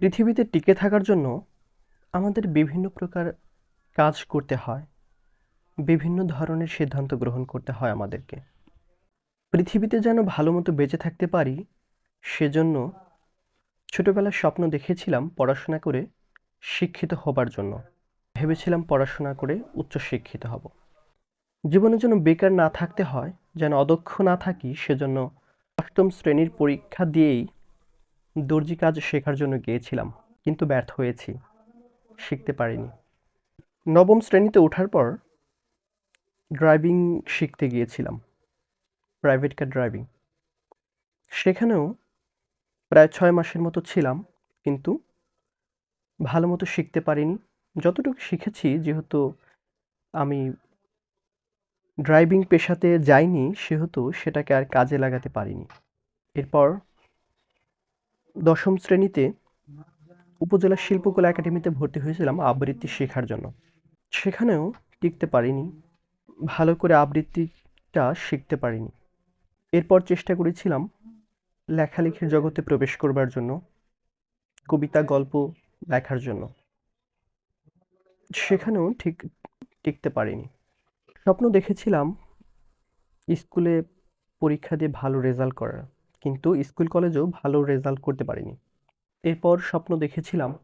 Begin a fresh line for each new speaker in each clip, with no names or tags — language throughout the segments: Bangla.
পৃথিবীতে টিকে থাকার জন্য আমাদের বিভিন্ন প্রকার কাজ করতে হয়, বিভিন্ন ধরনের সিদ্ধান্ত গ্রহণ করতে হয় আমাদেরকে। পৃথিবীতে যেন ভালো মতো বেঁচে থাকতে পারি, সেজন্য ছোটবেলায় স্বপ্ন দেখেছিলাম পড়াশোনা করে শিক্ষিত হবার জন্য। ভেবেছিলাম পড়াশোনা করে উচ্চশিক্ষিত হব। জীবনে যেন বেকার না থাকতে হয়, যেন অদক্ষ না থাকি, সেজন্য অষ্টম শ্রেণির পরীক্ষা দিয়েই দর্জি কাজ শেখার জন্য গিয়েছিলাম, কিন্তু ব্যর্থ হয়েছি। শিখতে পারিনি। নবম শ্রেণীতে ওঠার পর ড্রাইভিং শিখতে গিয়েছিলাম প্রাইভেট কার ড্রাইভিং সেখানেও প্রায় ছয় মাসের মতো ছিলাম, কিন্তু ভালো মতো শিখতে পারিনি। যতটুকু শিখেছি, যেহেতু আমি ড্রাইভিং পেশাতে যাইনি, সেহেতু সেটাকে আর কাজে লাগাতে পারিনি। এরপর দশম শ্রেণীতে উপজেলা শিল্পকলা একাডেমিতে ভর্তি হয়েছিলাম আবৃত্তি শেখার জন্য। সেখানেও টিকতে পারিনি, ভালো করে আবৃত্তিটা শিখতে পারিনি। এরপর চেষ্টা করেছিলাম লেখালেখির জগতে প্রবেশ করবার জন্য, কবিতা, গল্প লেখার জন্য। সেখানেও ঠিক টিকতে পারিনি। স্বপ্ন দেখেছিলাম স্কুলে পরীক্ষা দিয়ে ভালো রেজাল্ট করার। কিন্তু স্কুল কলেজেও ভালো রেজাল্ট করতে পারিনি। এরপর স্বপ্ন দেখেছিলাম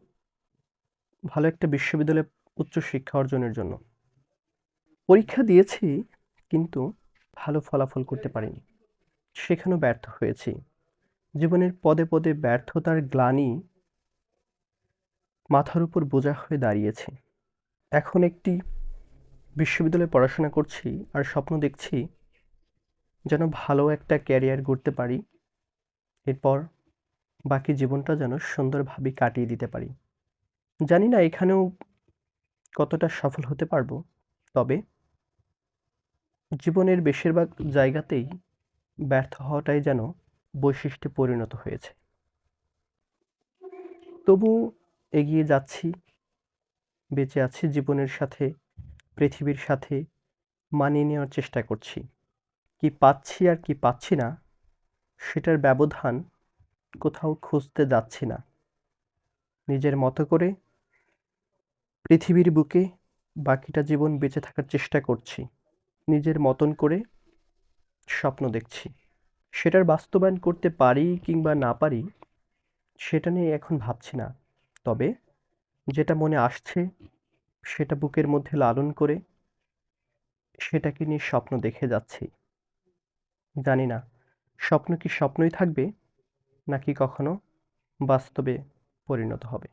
ভালো একটা বিশ্ববিদ্যালয়ে উচ্চশিক্ষা অর্জনের জন্য। পরীক্ষা দিয়েছি, কিন্তু ভালো ফলাফল করতে পারিনি। সেখানেও ব্যর্থ হয়েছি। জীবনের পদে পদে ব্যর্থতার গ্লানি মাথার উপর বোঝা হয়ে দাঁড়িয়েছে। এখন একটি বিশ্ববিদ্যালয়ে পড়াশোনা করছি আর স্বপ্ন দেখছি যেন ভালো একটা ক্যারিয়ার গড়তে পারি। এরপর বাকি জীবনটা যেন সুন্দরভাবে কাটিয়ে দিতে পারি। জানি না এখানেও কতটা সফল হতে পারব, তবে জীবনের বেশিরভাগ জায়গাতেই ব্যর্থ হওয়াটাই যেন বৈশিষ্ট্যে পরিণত হয়েছে। তবু এগিয়ে যাচ্ছি, বেঁচে আছি জীবনের সাথে, পৃথিবীর সাথে মানিয়ে নেওয়ার চেষ্টা করছি। কি পাচ্ছি আর কি পাচ্ছি না সেটার ব্যবধান কোথাও খুঁজতে যাচ্ছি না। নিজের মতো করে পৃথিবীর বুকে বাকিটা জীবন বেঁচে থাকার চেষ্টা করছি। নিজের মতন করে স্বপ্ন দেখছি। সেটার বাস্তবায়ন করতে পারি কিংবা না পারি, সেটা নিয়ে এখন ভাবছি না। তবে যেটা মনে আসছে, সেটা বুকের মধ্যে লালন করে সেটাকে নিয়ে স্বপ্ন দেখে যাচ্ছি। জানি না। স্বপ্ন কি স্বপ্নই থাকবে নাকি কখনো বাস্তবে পরিণত হবে?